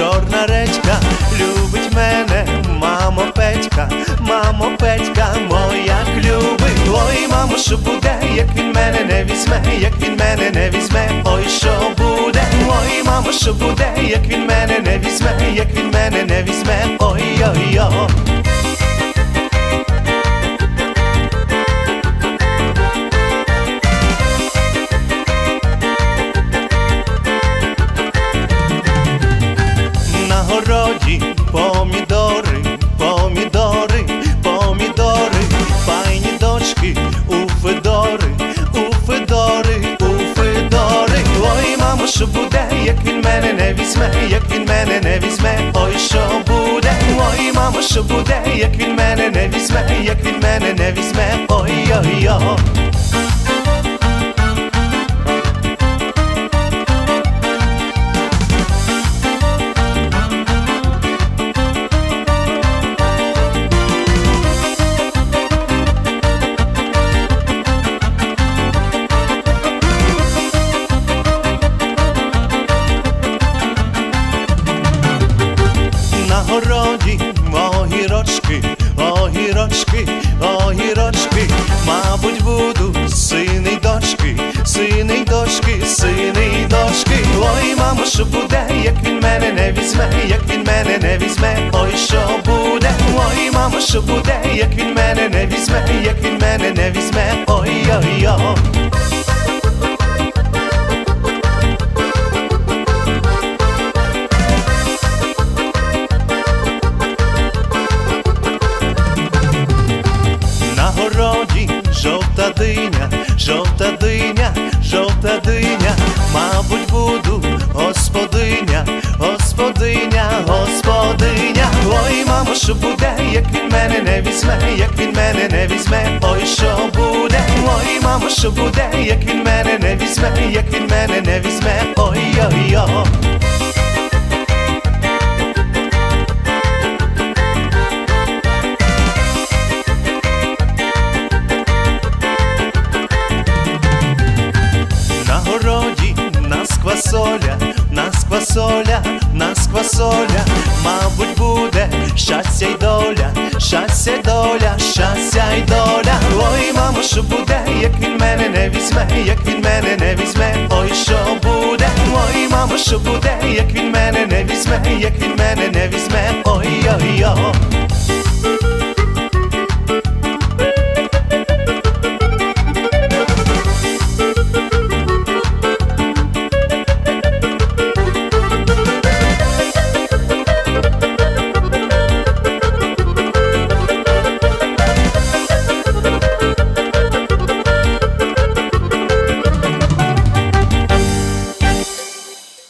чорна речка, любить мене, мамо Петька, мамо Петька, моя любить. Ой, мамо, що буде, як він мене не візьме, як він мене не візьме, ой, що буде, ой, мамо, що буде, як він мене не візьме, як він мене не візьме, городі помідори, помідори, помідори, файні дочки, у Федори, у Федори, у Федори. Ой, мамо, що буде, як він мене не візьме, як він мене не візьме, ой, що буде, ой, мамо, що буде, як він мене не візьме, як він мене не візьме, ой, ой, ой. На городі огірочки, огірочки, огірочки, мабуть, буду сини й дочки, сини й дочки, сини й дочки. Ой, мамо, що буде, як він мене не візьме, як він мене не візьме, ой, що буде, ой, мамо, що буде, як він мене не візьме, як він мене не візьме, ой, жовта диня, жовта диня, жовта диня, мабуть, буду господиня, господиня, господиня. Ой, мамо, що буде, як він мене не візьме, як він мене не візьме, ой, що буде, ой, мамо, що буде, як він мене не візьме, як він мене не візьме, ой, ой, ой. Квасоля, нас квасоля, мабуть, буде щастя й доля, щастя й доля, щастя й доля. Ой, мамо, що буде, як він мене не візьме, як він мене не візьме, ой, що буде, ой, мамо, що буде, як він мене не візьме, як він мене не візьме, ой, ой, ой.